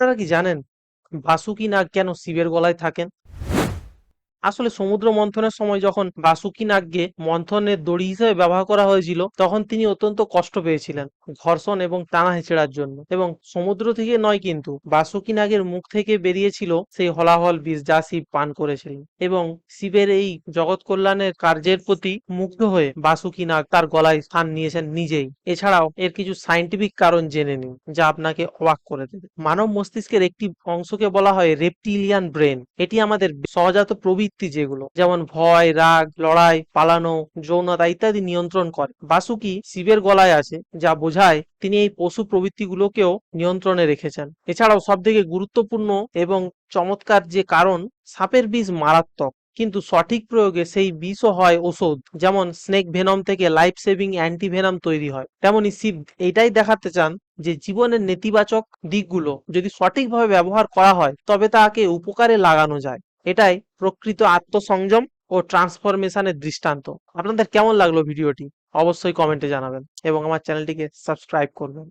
আপনারা কি জানেন? বাসুকি নাগ কেন শিবের গলায় থাকেন? আসলে সমুদ্র মন্থনের সময় যখন বাসুকি নাগকে মন্থনের দড়ি হিসেবে ব্যবহার করা হয়েছিল, তখন তিনি অত্যন্ত কষ্ট পেয়েছিলেন ঘর্ষণ এবং টানা হেঁচড়ার জন্য। এবং সমুদ্র থেকে নয় কিন্তু, বাসুকি নাগের মুখ থেকে বেরিয়েছিল সেই হলাহল বিষ যা শিব পান করেছিলেন। এবং শিবের এই জগৎ কল্যাণের কার্যের প্রতি মুগ্ধ হয়ে বাসুকি নাগ তার গলায় স্থান নিয়েছেন নিজেই। এছাড়াও এর কিছু সাইন্টিফিক কারণ জেনে নিন, যা আপনাকে অবাক করে দেবে। মানব মস্তিষ্কের একটি অংশকে বলা হয় রেপটিলিয়ান ব্রেন এটি আমাদের সহজাত প্রবৃত্তি যেগুলো, যেমন ভয়, রাগ, লড়াই, পালানো, যৌনতা ইত্যাদি নিয়ন্ত্রণ করে। বাসুকি শিবের গলায় আছে, যা বোঝায় তিনি এই পশু প্রবৃত্তিগুলোকেও নিয়ন্ত্রণে রেখেছেন। এছাড়াও সব থেকে গুরুত্বপূর্ণ এবং চমৎকার যে কারণ, সাপের বিষ মারাত্মক, কিন্তু সঠিক প্রয়োগে সেই বিষও হয় ওষুধ, যেমন স্নেক ভেনম থেকে লাইফ সেভিং অ্যান্টি ভেনম তৈরি হয়। তেমনি শিব এইটাই দেখাতে চান যে জীবনের নেতিবাচক দিকগুলো যদি সঠিকভাবে ব্যবহার করা হয়, তবে তাকে উপকারে লাগানো যায়। এটাই প্রকৃত আত্মসংযম ও ট্রান্সফরমেশনের দৃষ্টান্ত। আপনাদের কেমন লাগল ভিডিওটি? অবশ্যই কমেন্টে জানাবেন এবং আমার চ্যানেলটিকে সাবস্ক্রাইব করবেন।